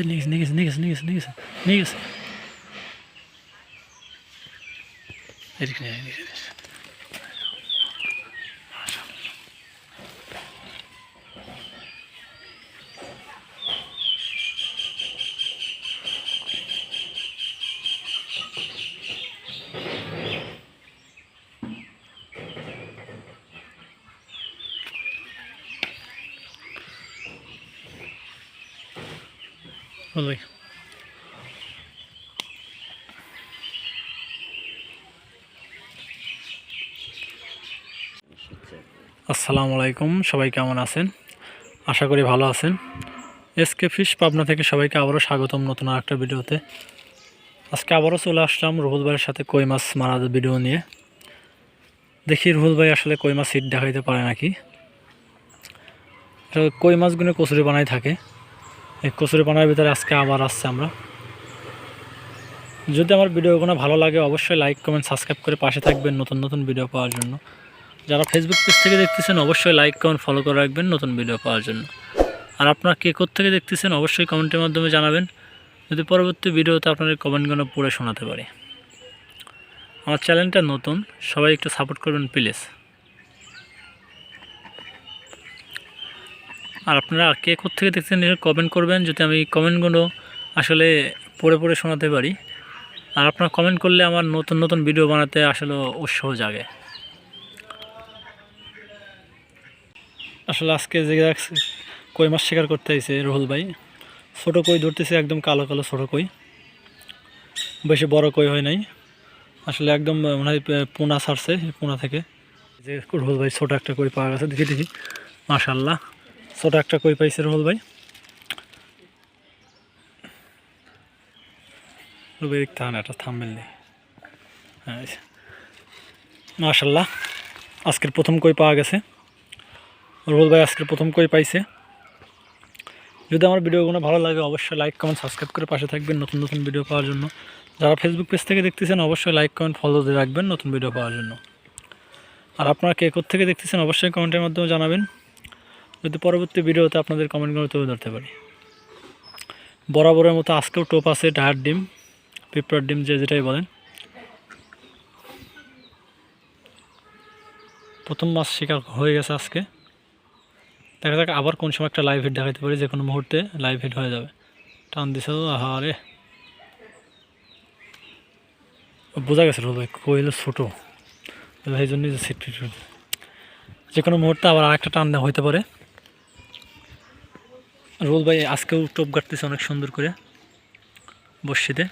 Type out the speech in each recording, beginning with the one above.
নিয়ে গেছে নিয়ে গেছে নিয়ে গেছে নিয়ে গেছে নিয়ে গেছে ভাই আসসালামু আলাইকুম সবাই কেমন আছেন? আশা করি ভালো আছেন। এসকে ফিশ পাবনা থেকে সবাইকে আবারও স্বাগতম নতুন আর একটা ভিডিওতে। আজকে আবারও চলে আসলাম রুহুল ভাইয়ের সাথে কই মাছ মারার ভিডিও নিয়ে। দেখি রুহুল ভাই আসলে কই মাছ হিট দেখাইতে পারে নাকি? কই মাছগুলো কচুরি বানাই থাকে। এই কচুরি পানার ভিতরে আজকে আবার আসছে আমরা। যদি আমার ভিডিওগুলো ভালো লাগে, অবশ্যই লাইক কমেন্ট সাবস্ক্রাইব করে পাশে থাকবেন নতুন নতুন ভিডিও পাওয়ার জন্য। যারা ফেসবুক পেজ থেকে দেখতেছেন, অবশ্যই লাইক কমেন্ট ফলো করে রাখবেন নতুন ভিডিও পাওয়ার জন্য। আর আপনারা কে থেকে দেখতেছেন, অবশ্যই কমেন্টের মাধ্যমে জানাবেন। যদি পরবর্তী ভিডিওতে আপনাদের কমেন্টগুলো পড়ে শোনাতে পারি। আমার চ্যানেলটা নতুন, সবাই একটু সাপোর্ট করবেন প্লিজ আর আপনারা কে থেকে দেখছেন কমেন্ট করবেন, যদি আমি কমেন্টগুলো আসলে পড়ে পড়ে শোনাতে পারি। আর আপনারা কমেন্ট করলে আমার নতুন নতুন ভিডিও বানাতে আসলে উৎসাহ জাগে। আসলে আজকে যে কই মাছ শিকার করতে আইছে রুহুল ভাই, ছোটো কই ধরতেছে একদম কালো কালো ছোটো কই। বেশি বড় কই হয় নাই। আসলে একদম মনে হয় পোনা ছাড়ছে পোনা থেকে। যে রুহুল ভাই ছোটো একটা কই পাওয়া গেছে, দেখি দেখি। মাশাল্লাহ ছোটো একটা কই পাইছে রুহুল ভাই? রুবে থান একটা হ্যাঁ মাশাল্লাহ আজকের প্রথম কই পাওয়া গেছে। রুহুল ভাই, আজকের প্রথম কই পাইছে। যদি আমার ভিডিওগুলো ভালো লাগে, অবশ্যই লাইক কমেন্ট সাবস্ক্রাইব করে পাশে থাকবেন নতুন নতুন ভিডিও পাওয়ার জন্য। যারা ফেসবুক পেজ থেকে দেখতেছেন, অবশ্যই লাইক কমেন্ট ফলো দিয়ে রাখবেন নতুন ভিডিও পাওয়ার জন্য। আর আপনারা কে থেকে দেখতেছেন, অবশ্যই কমেন্টের মাধ্যমে জানাবেন। যদি পরবর্তী ভিডিওতে আপনাদের কমেন্টগুলো তুলে ধরতে পারি। বরাবরের মতো আজকেও টোপ আছে ডায়ার ডিম, পিঁপড়ার ডিম যে যেটাই বলেন। প্রথম মাছ শিকার হয়ে গেছে আজকে। দেখা যাক আবার কোন সময় একটা লাইভ হিট দেখাতে পারি, যে কোনো মুহূর্তে লাইভ হিট হয়ে যাবে। টান দিছে আহারে বোঝা গেছে রোল ভাই কইল ছোটো। এই জন্যই যে সিট যে কোনো মুহূর্তে আবার আরেকটা টান হইতে পারে। রোল ভাই আজকেও টোপ কাটতেছে অনেক সুন্দর করে বর্ষিতে।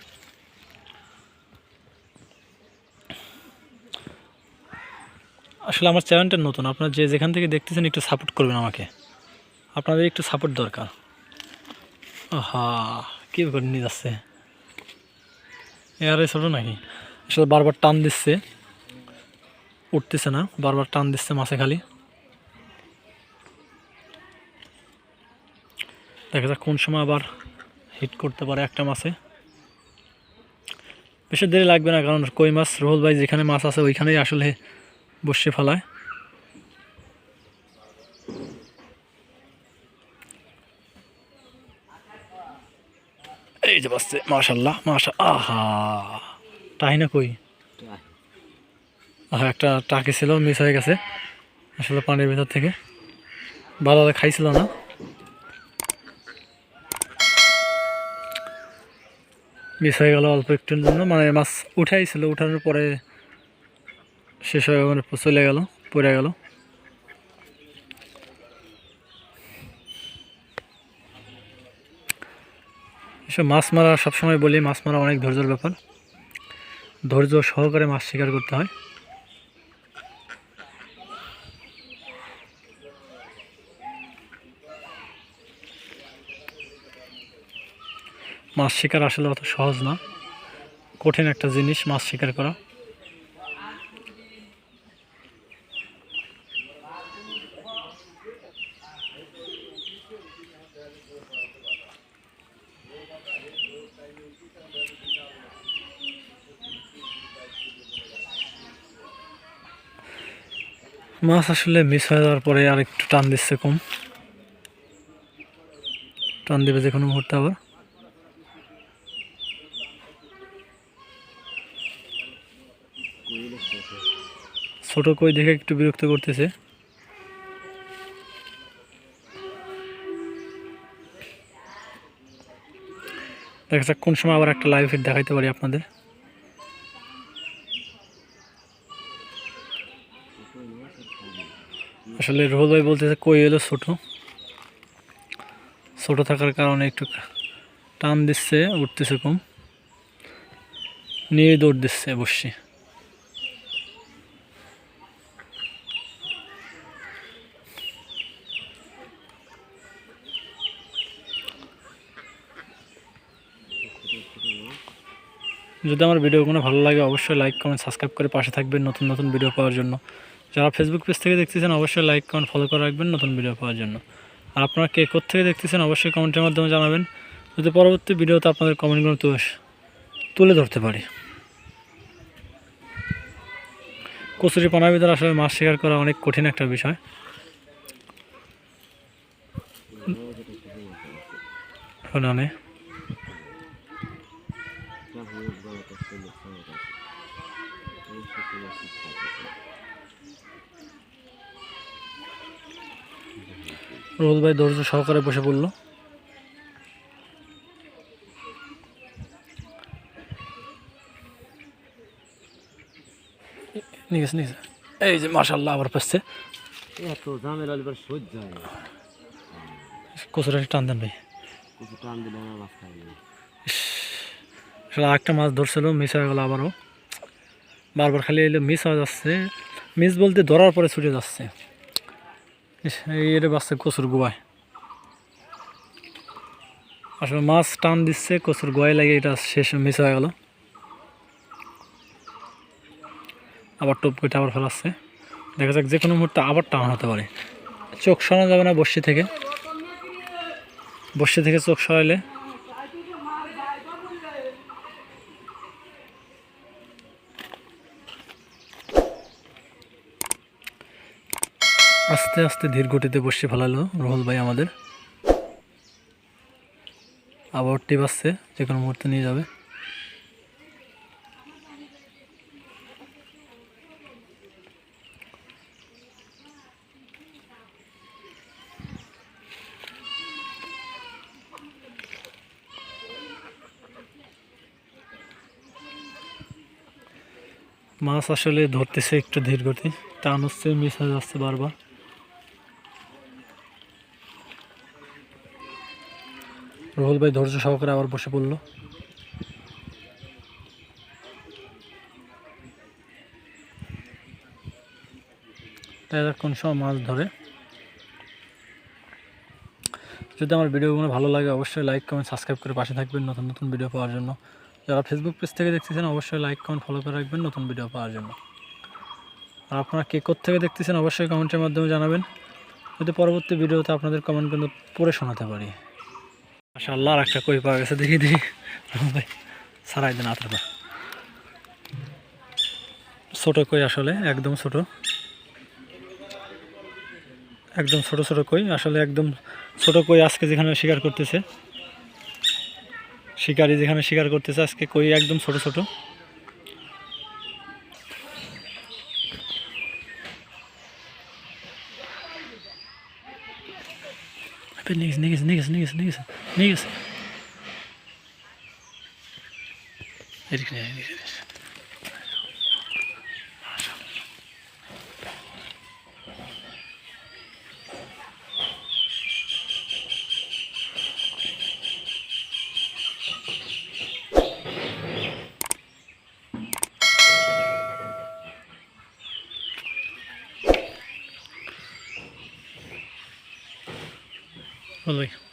আসলে আমার চ্যানেলটা নতুন, আপনারা যে যেখান থেকে দেখতেছেন একটু সাপোর্ট করবেন আমাকে। আপনাদের একটু সাপোর্ট দরকার। হা কী করে নিয়ে যাচ্ছে? এয়ারে ছোটো নাকি? আসলে বারবার টান দিচ্ছে। উঠতেছে না, বারবার টান দিচ্ছে মাছে খালি। দেখা যাক কোন সময় আবার হিট করতে পারে একটা মাছে। বেশি দেরি লাগবে না, কারণ কই মাছ? রোহল ভাই যেখানে মাছ আছে ওইখানেই আসলে বসে ফেলায়। এই যে বাসছে মাশাল্লাহ মাশা, আহা! তাই না কই? আহা, একটা টাকি ছিল মিস হয়ে গেছে, আসলে পানির ভিতর থেকে। ভালো খাইছিল না। মিস হয়ে গেল অল্প একটুর জন্য। মানে মাছ উঠাইছিল, উঠানোর পরে শেষ হয়ে মানে চলে গেল, পড়ে গেল। এসব মাছ মারা সবসময় বলি, মাছ মারা অনেক ধৈর্যের ব্যাপার। ধৈর্য সহকারে মাছ শিকার করতে হয়। মাছ শিকার আসলে অত সহজ না। কঠিন একটা জিনিস মাছ শিকার করা। মাছ আসলে মিস হয়ে যাওয়ার পরে আর একটু টান দিচ্ছে কম। টান দেবে যে কোনো মুহূর্তে আবার। ছোট কই দেখে একটু বিরক্ত করতেছে। দেখা যাক কোন সময় আবার একটা লাইভ দেখাইতে পারি আপনাদের। আসলে রোহল ভাই বলতেছে কই এলো ছোট। ছোট থাকার কারণে একটু টান দিচ্ছে, উঠতেছে কম। নিয়ে দৌড় দিচ্ছে অবশ্যই যদি আমার ভিডিওগুলো ভালো লাগে, অবশ্যই লাইক কমেন্ট সাবস্ক্রাইব করে পাশে থাকবেন নতুন নতুন ভিডিও পাওয়ার জন্য। যারা ফেসবুক পেজ থেকে দেখতেছেন, অবশ্যই লাইক কমেন্ট ফলো করে রাখবেন নতুন ভিডিও পাওয়ার জন্য। আর আপনারা কে থেকে দেখতেছেন, অবশ্যই কমেন্টের মাধ্যমে জানাবেন। যদি পরবর্তী ভিডিওতে আপনাদের কমেন্টগুলো তুলে- তুলে ধরতে পারি। কচুরি পানার ভিতরে আসলে মাছ শিকার করা অনেক কঠিন একটা বিষয়। শোনানে রোল ভাই ধৈর্য সহকারে বসে পড়ল নিয়ে গেছে নিয়ে গেছে। এই যে মার্শাল্লাহ আবার পাচ্ছে এত ঝামেলা এবার সহ্য হয় না। কচুরা টান দেন ভাই। টান দিলে আমার মাছ খাই না আসলে একটা মাছ ধরছিল মিস হয়ে গেল আবারও। বারবার খালি এলে মিস হয়ে যাচ্ছে। মিস বলতে ধরার পরে ছুটে যাচ্ছে। এটা বাচ্চা কচুর গোয়ায়। আসলে মাছ টান দিচ্ছে, কচুর গোয়ায় লাগে এটা শেষ মিস হয়ে গেল। আবার টপ কেটে আবার ফেলাচ্ছে। দেখা যাক যে কোনো মুহূর্তে আবার টান হতে পারে। চোখ সরানো যাবে না বর্ষি থেকে। বর্ষি থেকে চোখ সরাইলে আস্তে আস্তে ধীর গতিতে বসে ফেলালো রোহল ভাই আমাদের। আবার টিপ আসছে, যে কোনো মুহূর্তে নিয়ে যাবে। মাছ আসলে ধরতেছে একটু ধীর গতি, টান হচ্ছে, মিস হয়ে যাচ্ছে বারবার। রোহল ভাই ধৈর্য সহকারে আবার বসে পড়ল। তাই কোন সময় মাছ ধরে। যদি আমার ভিডিওগুলো ভালো লাগে, অবশ্যই লাইক কমেন্ট সাবস্ক্রাইব করে পাশে থাকবেন নতুন নতুন ভিডিও পাওয়ার জন্য। যারা ফেসবুক পেজ থেকে দেখতেছেন, অবশ্যই লাইক কমেন্ট ফলো করে রাখবেন নতুন ভিডিও পাওয়ার জন্য। আর আপনারা কে থেকে দেখতেছেন, অবশ্যই কমেন্টের মাধ্যমে জানাবেন। যদি পরবর্তী ভিডিওতে আপনাদের কমেন্ট কিন্তু পড়ে শোনাতে পারি। আল্লাহ আর একটা কই পাওয়া গেছে, দেখি দেখি। সারাই দেন আতর ছোটো কই আসলে, একদম ছোট। একদম ছোট ছোট কই, আসলে একদম ছোট কই আজকে যেখানে শিকার করতেছে। শিকারি যেখানে শিকার করতেছে, আজকে কই একদম ছোট ছোট। নিয়ে গেছে নিয়ে গেছে নিয়ে গেছে নিয়ে গেছে নিয়ে গেছে